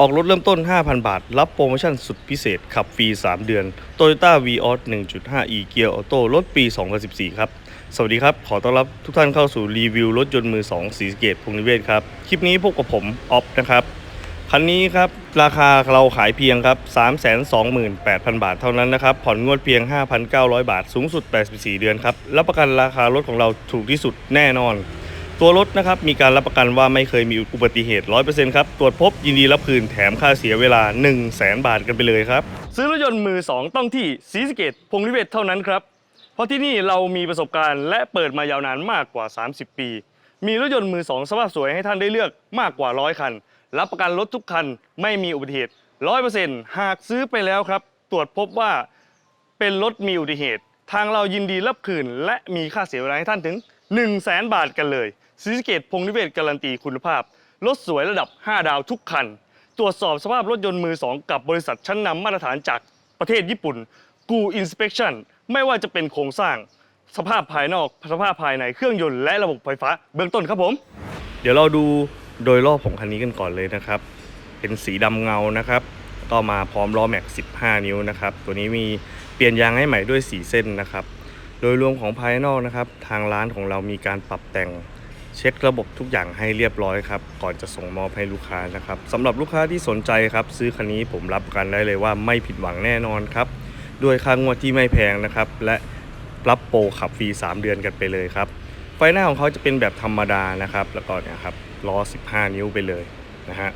ออกรถเริ่มต้น 5,000 บาท รับโปรโมชั่นสุดพิเศษ ขับฟรี 3 เดือน Toyota v ีออส1.5 e เกียร์ออโต้รถปี 2014 ครับ สวัสดีครับ ขอต้อนรับทุกท่านเข้าสู่รีวิวรถยนต์มือ 2 สีสเกตพงนิเวศครับ คลิปนี้พบกับผม ออฟนะครับ คันนี้ครับ ราคาเราขายเพียงครับ 328,000 บาทเท่านั้นนะครับ ผ่อนงวดเพียง 5,900 บาท สูงสุด 84 เดือนครับ รับประกันราคารถของเราถูกที่สุดแน่นอน ตัวรถนะครับมีการรับประกันว่าไม่เคยมีอุบัติเหตุ 100%ครับ ตรวจพบยินดีรับคืนแถมค่าเสียเวลา 1 0 0 0 0แบาทกันไปเลยครับ ซื้อรถยนต์มือ 2 ต้องที่ศรีสเกดพงนิเวศเท่านั้นครับ เพราะที่นี่เรามีประสบการณ์และเปิดมายาวนานมากกว่า 30 ปี มีรถยนต์มือ 2 สภาพสวยให้ท่านได้เลือกมากกว่าร้อยคัน รับประกันรถทุกคันไม่มีอุบัติเหตุ 100%หากซื้อไปแล้วครับ ตรวจพบว่าเป็นรถมีอุบัติเหตุ ทางเรายินดีรับคืน และมีค่าเสียเวลาให้ท่านถึง 1 0 0 0 0แบาทกันเลยซีสเกตพงนิเวศการันตีคุณภาพ รถสวยระดับ 5 ดาวทุกคัน ตรวจสอบสภาพรถยนต์มือ 2 กับบริษัทชั้นนำมาตรฐานจากประเทศญี่ปุ่น กูอินสเป t ชั่นไม่ว่าจะเป็นโครงสร้าง สภาพภายนอกสภาพภายในเครื่องยนต์และระบบไฟฟ้าเบื้องต้นครับผม เดี๋ยวเราดูโดยรอบของคันนี้กันก่อนเลยนะครับ เป็นสีดำเงานะครับก็มาพร้อมล้อแม็ก 15 นิ้วนะครับ ตัวนี้มีเปลี่ยนยางให้ใหม่ด้วย 4 เส้นนะครับ โดยรวมของภายนอกนะครับ ทางร้านของเรามีการปรับแต่งเช็คระบบทุกอย่างให้เรียบร้อยครับ ก่อนจะส่งมอบให้ลูกค้านะครับสำหรับลูกค้าที่สนใจครับ ซื้อคันนี้ผมรับประกันได้เลยว่าไม่ผิดหวังแน่นอนครับด้วยค่างวดที่ไม่แพงนะครับ และรับโปรขับฟรี 3 เดือนกันไปเลยครับ ไฟหน้าของเขาจะเป็นแบบธรรมดานะครับ แล้วก็เนี่ยครับล้อ 15 นิ้วไปเลยนะฮะ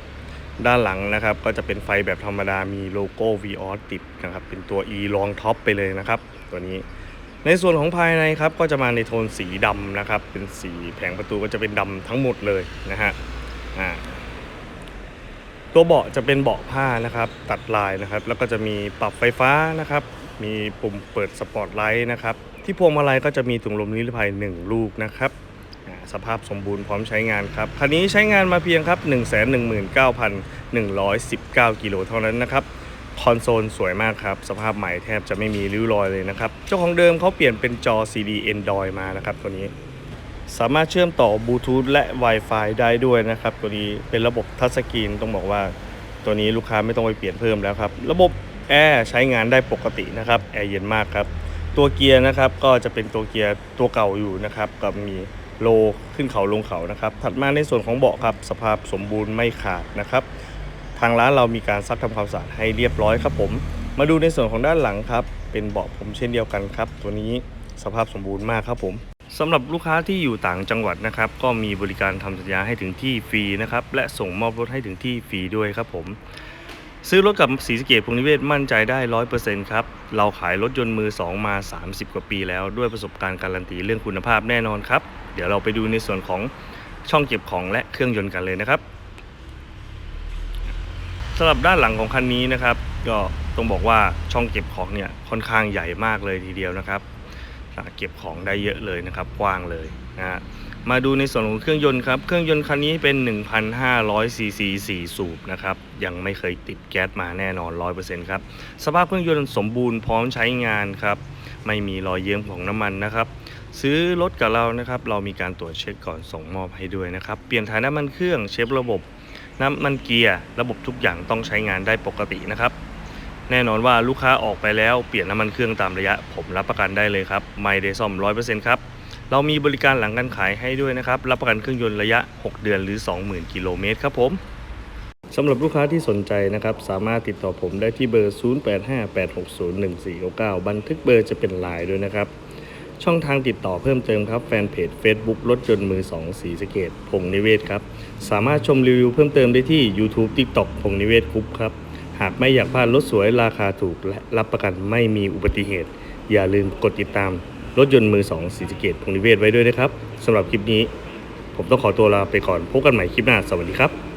ด้านหลังนะครับก็จะเป็นไฟแบบธรรมดามีโลโก้ v ีออติดนะครับเป็นตัว E รองท็อปไปเลยนะครับ ตัวนี้ ในส่วนของภายในครับก็จะมาในโทนสีดำนะครับ เป็นสีแผงประตูก็จะเป็นดำทั้งหมดเลยนะฮะตัวเบาะจะเป็นเบาะผ้านะครับ ตัดลายนะครับ แล้วก็จะมีปรับไฟฟ้านะครับ มีปุ่มเปิดสปอตไลท์นะครับ ที่พวงมาลัยก็จะมีถุงลมนิรภัย 1 ลูกนะครับสภาพสมบูรณ์พร้อมใช้งานครับคันนี้ใช้งานมาเพียงครับ 119,119 กิโลเท่านั้นนะครับ คอนโซลสวยมากครับ สภาพใหม่แทบจะไม่มีริ้วรอยเลยนะครับ เจ้าของเดิมเขาเปลี่ยนเป็นจอ CD Android มานะครับตัวนี้ สามารถเชื่อมต่อบลูทูธและ Wi-Fi ได้ด้วยนะครับ ตัวนี้เป็นระบบทัชสกรีนต้องบอกว่า ตัวนี้ลูกค้าไม่ต้องไปเปลี่ยนเพิ่มแล้วครับ ระบบแอร์ใช้งานได้ปกตินะครับแอร์เย็นมากครับ ตัวเกียร์นะครับก็จะเป็นตัวเกียร์ตัวเก่าอยู่นะครับกับมีโลขึ้นเขาลงเขานะครับ ถัดมาในส่วนของเบาะครับ สภาพสมบูรณ์ไม่ขาดนะครับ ทางร้านเรามีการซักทำความสะอาดให้เรียบร้อยครับผม มาดูในส่วนของด้านหลังครับ เป็นเบาะผมเช่นเดียวกันครับ ตัวนี้สภาพสมบูรณ์มากครับผมสำหรับลูกค้าที่อยู่ต่างจังหวัดนะครับ ก็มีบริการทำสัญญาให้ถึงที่ฟรีนะครับ และส่งมอบรถให้ถึงที่ฟรีด้วยครับผม ซื้อรถกับสีสเกตพงนิเวศมั่นใจได้ร้อยเปอร์เซ็นต์ครับ เราขายรถยนต์มือ2มา 30 กว่าปีแล้วด้วยประสบการณ์การันตีเรื่องคุณภาพแน่นอนครับ เดี๋ยวเราไปดูในส่วนของช่องเก็บของและเครื่องยนต์กันเลยนะครับ สำหรับด้านหลังของคันนี้นะครับ ก็ต้องบอกว่าช่องเก็บของเนี่ยค่อนข้างใหญ่มากเลยทีเดียวนะครับอ่าเก็บของได้เยอะเลยนะครับกว้างเลยนะฮะมาดูในส่วนของเครื่องยนต์ครับเครื่องยนต์คันนี้เป็น 1,500 ซีซี4สูบนะครับยังไม่เคยติดแก๊สมาแน่นอน 100%ครับสภาพเครื่องยนต์สมบูรณ์พร้อมใช้งานครับไม่มีรอยเยิ้มของน้ำมันนะครับซื้อรถกับเรานะครับเรามีการตรวจเช็คก่อนส่งมอบให้ด้วยนะครับเปลี่ยนถ่ายน้ำมันเครื่องเช็คระบบ น้ำมันเกียร์ระบบทุกอย่างต้องใช้งานได้ปกตินะครับ แน่นอนว่าลูกค้าออกไปแล้วเปลี่ยนน้ำมันเครื่องตามระยะ ผมรับประกันได้เลยครับไม่ได้ซ่อม100%ครับเรามีบริการหลังการขายให้ด้วยนะครับ รับประกันเครื่องยนต์ระยะ 6 เดือนหรือ 20,000 กิโลเมตรครับผมสำหรับลูกค้าที่สนใจนะครับ สามารถติดต่อผมได้ที่เบอร์ 0858601499 บันทึกเบอร์จะเป็นไลน์ด้วยนะครับ ช่องทางติดต่อเพิ่มเติมครับแฟนเพจ Facebook รถยนต์มือ2สีสเกตพงนิเวศครับ สามารถชมรีวิวเพิ่มเติมได้ที่ YouTube TikTok พงนิเวศกรุ๊ปครับ หากไม่อยากพลาดรถสวยราคาถูกและรับประกันไม่มีอุบัติเหตุ อย่าลืมกดติดตามรถยนต์มือ2สีสเกตพงนิเวศไว้ด้วยนะครับสำหรับคลิปนี้ ผมต้องขอตัวลาไปก่อนพบกันใหม่คลิปหน้าสวัสดีครับ